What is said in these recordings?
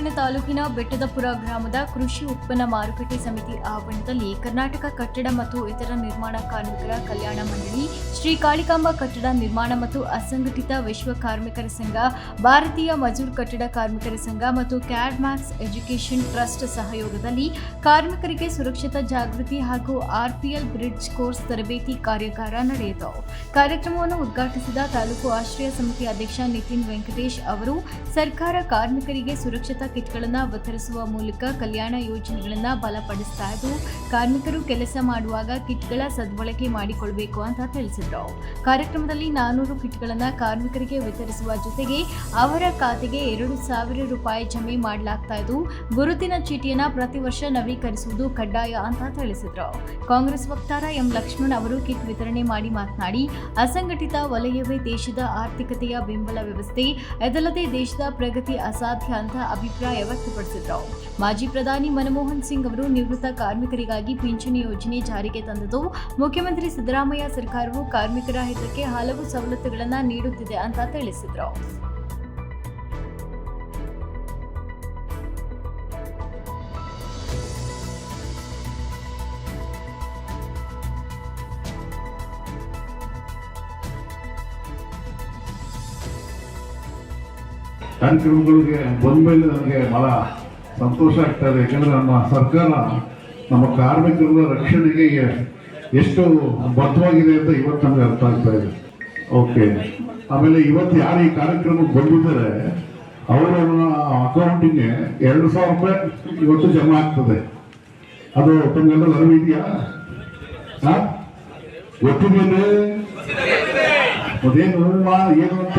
ಪಟ್ಟಣ ತಾಲೂಕಿನ ಬೆಟ್ಟದಪುರ ಗ್ರಾಮದ ಕೃಷಿ ಉತ್ಪನ್ನ ಮಾರುಕಟ್ಟೆ ಸಮಿತಿ ಆವರಣದಲ್ಲಿ ಕರ್ನಾಟಕ ಕಟ್ಟಡ ಮತ್ತು ಇತರ ನಿರ್ಮಾಣ ಕಾರ್ಮಿಕರ ಕಲ್ಯಾಣ ಮಂಡಳಿ, ಶ್ರೀ ಕಾಳಿಕಾಂಬ ಕಟ್ಟಡ ನಿರ್ಮಾಣ ಮತ್ತು ಅಸಂಘಟಿತ ವಿಶ್ವ ಕಾರ್ಮಿಕರ ಸಂಘ, ಭಾರತೀಯ ಮಜೂರ್ ಕಟ್ಟಡ ಕಾರ್ಮಿಕರ ಸಂಘ ಮತ್ತು ಕ್ಯಾಡ್ ಮ್ಯಾಕ್ಸ್ ಎಜುಕೇಷನ್ ಟ್ರಸ್ಟ್ ಸಹಯೋಗದಲ್ಲಿ ಕಾರ್ಮಿಕರಿಗೆ ಸುರಕ್ಷತಾ ಜಾಗೃತಿ ಹಾಗೂ ಆರ್ಪಿಎಲ್ ಬ್ರಿಡ್ಜ್ ಕೋರ್ಸ್ ತರಬೇತಿ ಕಾರ್ಯಾಗಾರ ನಡೆಯಿತು. ಕಾರ್ಯಕ್ರಮವನ್ನು ಉದ್ಘಾಟಿಸಿದ ತಾಲೂಕು ಆಶ್ರಯ ಸಮಿತಿ ಅಧ್ಯಕ್ಷ ನಿತಿನ್ ವೆಂಕಟೇಶ್ ಅವರು, ಸರ್ಕಾರ ಕಾರ್ಮಿಕರಿಗೆ ಸುರಕ್ಷತಾ ಕಿಟ್ಗಳನ್ನು ವಿತರಿಸುವ ಮೂಲಕ ಕಲ್ಯಾಣ ಯೋಜನೆಗಳನ್ನು ಬಲಪಡಿಸ್ತಾ ಇದ್ದು ಕಾರ್ಮಿಕರು ಕೆಲಸ ಮಾಡುವಾಗ ಕಿಟ್ಗಳ ಸದ್ಬಳಕೆ ಮಾಡಿಕೊಳ್ಬೇಕು ಅಂತ ತಿಳಿಸಿದರು. ಕಾರ್ಯಕ್ರಮದಲ್ಲಿ ನಾನೂರು ಕಿಟ್ಗಳನ್ನು ಕಾರ್ಮಿಕರಿಗೆ ವಿತರಿಸುವ ಜೊತೆಗೆ ಅವರ ಖಾತೆಗೆ ಎರಡು ಸಾವಿರ ರೂಪಾಯಿ ಜಮೆ ಮಾಡಲಾಗ್ತಾ ಇದ್ದು, ಗುರುತಿನ ಚೀಟಿಯನ್ನು ಪ್ರತಿ ವರ್ಷ ನವೀಕರಿಸುವುದು ಕಡ್ಡಾಯ ಅಂತ ತಿಳಿಸಿದರು. ಕಾಂಗ್ರೆಸ್ ವಕ್ತಾರ ಎಂ ಲಕ್ಷ್ಮಣ್ ಅವರು ಕಿಟ್ ವಿತರಣೆ ಮಾಡಿ ಮಾತನಾಡಿ, ಅಸಂಘಟಿತ ವಲಯವೇ ದೇಶದ ಆರ್ಥಿಕತೆಯ ಬೆಂಬಲ ವ್ಯವಸ್ಥೆ, ಅದಲ್ಲದೆ ದೇಶದ ಪ್ರಗತಿ ಅಸಾಧ್ಯ ಅಂತ ಅಭಿಪ್ರಾಯ ವ್ಯಕ್ತಪಡಿಸಿದ್ರು. ಮಾಜಿ ಪ್ರಧಾನಿ ಮನಮೋಹನ್ ಸಿಂಗ್ ಅವರು ನಿವೃತ್ತ ಕಾರ್ಮಿಕರಿಗಾಗಿ ಪಿಂಚಣಿ ಯೋಜನೆ ಜಾರಿಗೆ ತಂದದ್ದು. ಮುಖ್ಯಮಂತ್ರಿ ಸಿದ್ದರಾಮಯ್ಯ ಸರ್ಕಾರವು ಕಾರ್ಮಿಕರ ಹಿತಕ್ಕೆ ಹಲವು ಸವಲತ್ತುಗಳನ್ನು ನೀಡುತ್ತಿದೆ ಅಂತ ತಿಳಿಸಿದ್ರು. ಕಾರ್ಯಕ್ರಮಗಳಿಗೆ ಬಂದ ಮೇಲೆ ನನಗೆ ಬಹಳ ಸಂತೋಷ ಆಗ್ತಾ ಇದೆ. ಯಾಕಂದ್ರೆ ನಮ್ಮ ಸರ್ಕಾರ ನಮ್ಮ ಕಾರ್ಮಿಕರ ರಕ್ಷಣೆಗೆ ಎಷ್ಟು ಬದ್ಧವಾಗಿದೆ ಅಂತ ಇವತ್ತು ನಮಗೆ ಅರ್ಥ ಆಗ್ತಾ ಇದೆ. ಓಕೆ ಆಮೇಲೆ ಇವತ್ತು ಯಾರು ಈ ಕಾರ್ಯಕ್ರಮಕ್ಕೆ ಬಂದಿದ್ದಾರೆ ಅವರ ಅಕೌಂಟಿಗೆ ಎರಡು ಸಾವಿರ ರೂಪಾಯಿ ಇವತ್ತು ಜಮಾ ಆಗ್ತದೆ. ಅದು ತಮಗೆಲ್ಲ ಅರಿವು ಇದೆಯಾ? ಹಾ? ಗೊತ್ತಿದ್ದೇನೆ ಅದೇನು ಏನು ಅಂತ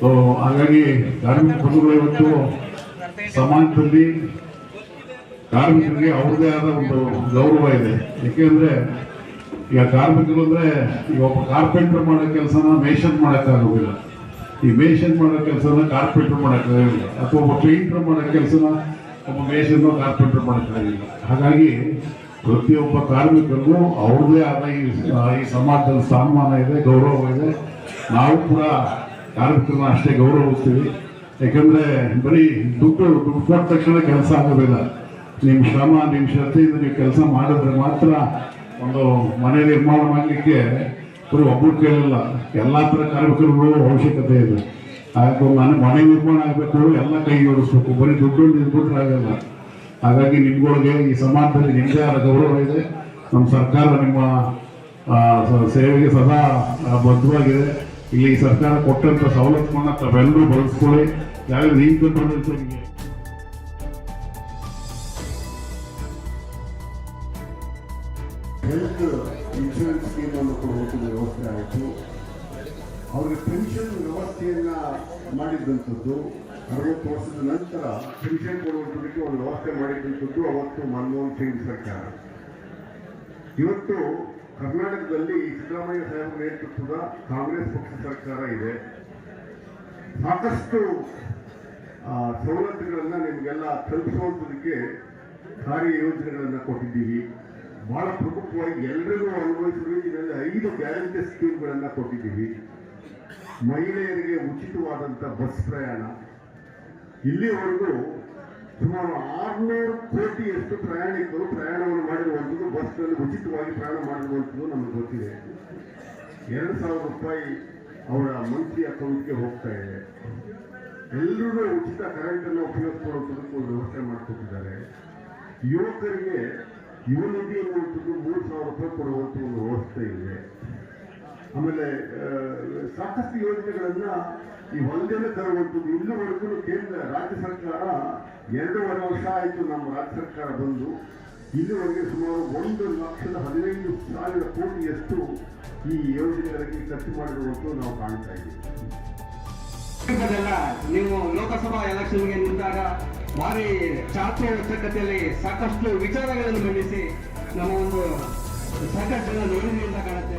ಸೊ ಹಾಗಾಗಿ ಕಾರ್ಮಿಕ ಬಂಧುಗಳು ಇವತ್ತು ಸಮಾಜದಲ್ಲಿ ಕಾರ್ಮಿಕರಿಗೆ ಅವ್ರದೇ ಆದ ಒಂದು ಗೌರವ ಇದೆ. ಯಾಕೆಂದ್ರೆ ಈಗ ಕಾರ್ಮಿಕರು ಅಂದ್ರೆ ಈಗ ಒಬ್ಬ ಕಾರ್ಪೆಂಟರ್ ಮಾಡೋ ಕೆಲಸನ ಮೇಷನ್ ಮಾಡೋಕ್ಕಾಗೋದಿಲ್ಲ ಈ ಮೇಷನ್ ಮಾಡೋ ಕೆಲಸನ ಕಾರ್ಪೆಂಟರ್ ಮಾಡೋಕ್ಕಾಗಿಲ್ಲ ಅಥವಾ ಒಬ್ಬ ಪೇಂಟರ್ ಮಾಡೋ ಕೆಲಸನ ಒಬ್ಬ ಮೇಷನ್ ಕಾರ್ಪೆಂಟರ್ ಮಾಡೋಕ್ಕಾಗಿಲ್ಲ ಹಾಗಾಗಿ ಪ್ರತಿಯೊಬ್ಬ ಕಾರ್ಮಿಕರಿಗೂ ಅವ್ರದೇ ಆದ ಈ ಸಮಾಜದಲ್ಲಿ ಸ್ಥಾನಮಾನ ಇದೆ, ಗೌರವ ಇದೆ. ನಾವು ಕೂಡ ಕಾರ್ಮಿಕರನ್ನ ಅಷ್ಟೇ ಗೌರವಿಸ್ತೀವಿ ಯಾಕಂದ್ರೆ ಬರೀ ದುಡ್ಡು ದುಡ್ಡು ಕೊಟ್ಟ ತಕ್ಷಣ ಕೆಲಸ ಆಗೋದಿಲ್ಲ. ನಿಮ್ಮ ಶ್ರಮ ನಿಮ್ಮ ಶ್ರದ್ಧೆಯಿಂದ ನೀವು ಕೆಲಸ ಮಾಡಿದ್ರೆ ಮಾತ್ರ ಒಂದು ಮನೆ ನಿರ್ಮಾಣ ಮಾಡಲಿಕ್ಕೆ ಬರೀ ಒಬ್ಬರು ಕೇಳಲ್ಲ. ಎಲ್ಲ ಥರ ಕಾರ್ಮಿಕರುಗಳು ಅವಶ್ಯಕತೆ ಇದೆ. ಹಾಗಾಗಿ ಮನೆ ಮನೆ ನಿರ್ಮಾಣ ಆಗಬೇಕು ಎಲ್ಲ ಕೈ ಜೋಡಿಸ್ಬೇಕು. ಬರೀ ದುಡ್ಡು ನಿಂತ್ಬಿಟ್ರೆ ಆಗಲ್ಲ. ಹಾಗಾಗಿ ನಿಮ್ಗಳಿಗೆ ಈ ಸಮಾಜದಲ್ಲಿ ನಿಮ್ಮದೇ ಆದ ಗೌರವ ಇದೆ. ನಮ್ಮ ಸರ್ಕಾರ ನಿಮ್ಮ ಸೇವೆಗೆ ಸದಾ ಬದ್ಧವಾಗಿದೆ. ಇಲ್ಲಿ ಸರ್ಕಾರ ಕೊಟ್ಟಂತ ಸವಲತ್ತುಗಳನ್ನ ತಾವೆಲ್ಲರೂ ಬಳಸ್ಕೊಳ್ಳಿ. ಯಾರು ಬಂದಂತವರಿಗೆ ಹೆಲ್ತ್ ಇನ್ಶೂರೆನ್ಸ್ ಕೊಡುವಂಥ ವ್ಯವಸ್ಥೆ ಆಯಿತು. ಅವರಿಗೆ ಪೆನ್ಷನ್ ವ್ಯವಸ್ಥೆಯನ್ನ ಮಾಡಿದ್ದಂಥದ್ದು, ಅರವತ್ತು ವರ್ಷದ ನಂತರ ಪೆನ್ಷನ್ ಕೊಡುವಂಥದ್ದಕ್ಕೆ ಒಂದು ವ್ಯವಸ್ಥೆ ಮಾಡಿದ್ದಂಥದ್ದು ಅವತ್ತು ಮನಮೋಹನ್ ಸಿಂಗ್ ಸರ್ಕಾರ. ಇವತ್ತು ಕರ್ನಾಟಕದಲ್ಲಿ ಸಿದ್ದರಾಮಯ್ಯ ಸಾಹೇಬರ ನೇತೃತ್ವದ ಕಾಂಗ್ರೆಸ್ ಪಕ್ಷ ಸರ್ಕಾರ ಇದೆ. ಸಾಕಷ್ಟು ಸವಲತ್ತುಗಳನ್ನು ನಿಮಗೆಲ್ಲ ತಲುಪಿಸುವಂಥದಕ್ಕೆ ಕಾರ್ಯ ಯೋಜನೆಗಳನ್ನ ಕೊಟ್ಟಿದ್ದೀವಿ. ಬಹಳ ಪ್ರಮುಖವಾಗಿ ಎಲ್ಲರಿಗೂ ಅನ್ವಯಿಸುವ ಇದರಲ್ಲಿ ಐದು ಗ್ಯಾರಂಟಿ ಸ್ಕೀಮ್ಗಳನ್ನು ಕೊಟ್ಟಿದ್ದೀವಿ. ಮಹಿಳೆಯರಿಗೆ ಉಚಿತವಾದಂಥ ಬಸ್ ಪ್ರಯಾಣ. ಇಲ್ಲಿವರೆಗೂ ಸುಮಾರು ಆರುನೂರು ಕೋಟಿಯಷ್ಟು ಪ್ರಯಾಣಿಕರು ಪ್ರಯಾಣವನ್ನು ಮಾಡಿರುವಂಥದ್ದು ಬಸ್ನಲ್ಲಿ ಉಚಿತವಾಗಿ ಪ್ರಯಾಣ ಮಾಡಿರುವಂಥದ್ದು ನಮಗೆ ಗೊತ್ತಿದೆ. ಎರಡು ಸಾವಿರ ರೂಪಾಯಿ ಅವರ ಮಂತ್ಲಿ ಅಕೌಂಟ್ಗೆ ಹೋಗ್ತಾ ಇದೆ. ಎಲ್ಲರೂ ಉಚಿತ ಕರೆಂಟ್ ಅನ್ನು ಉಪಯೋಗಿಸ್ಕೊಳ್ಳೋದಕ್ಕೆ ಒಂದು ವ್ಯವಸ್ಥೆ ಮಾಡಿಕೊಟ್ಟಿದ್ದಾರೆ. ಯುವಕರಿಗೆ ಯುವ ನಿಧಿ ಅನ್ನುವಂಥದ್ದು ಮೂರು ಸಾವಿರ ರೂಪಾಯಿ ಕೊಡುವಂಥ ಒಂದು ವ್ಯವಸ್ಥೆ ಇದೆ. ಆಮೇಲೆ ಸಾಕಷ್ಟು ಯೋಜನೆಗಳನ್ನ ಈ ಒಂದೇನೆ ತರುವಂಥದ್ದು ಇಲ್ಲಿವರೆಗೂ ಕೇಂದ್ರ, ರಾಜ್ಯ ಸರ್ಕಾರ ಎರಡೂವರೆ ವರ್ಷ ಆಯಿತು ನಮ್ಮ ರಾಜ್ಯ ಸರ್ಕಾರ ಬಂದು. ಇಲ್ಲಿವರೆಗೆ ಸುಮಾರು ಒಂದು ಲಕ್ಷದ ಹದಿನೈದು ಸಾವಿರ ಕೋಟಿಯಷ್ಟು ಈ ಯೋಜನೆಗಳಿಗೆ ಖರ್ಚು ಮಾಡಿರುವಂಥದ್ದು ನಾವು ಕಾಣ್ತಾ ಇದ್ದೀವಿ. ನೀವು ಲೋಕಸಭಾ ಎಲೆಕ್ಷನ್ಗೆ ನಿಂತಾಗ ಭಾರಿ ಚಾತುರ್ಯತೆಯಲ್ಲಿ ಸಾಕಷ್ಟು ವಿಚಾರಗಳನ್ನು ಮಂಡಿಸಿ ನಮ್ಮ ಒಂದು ಸಾಕಷ್ಟು ಜನ ನೋಡಿದ್ರಿ ಅಂತ ಕಾಣುತ್ತೆ.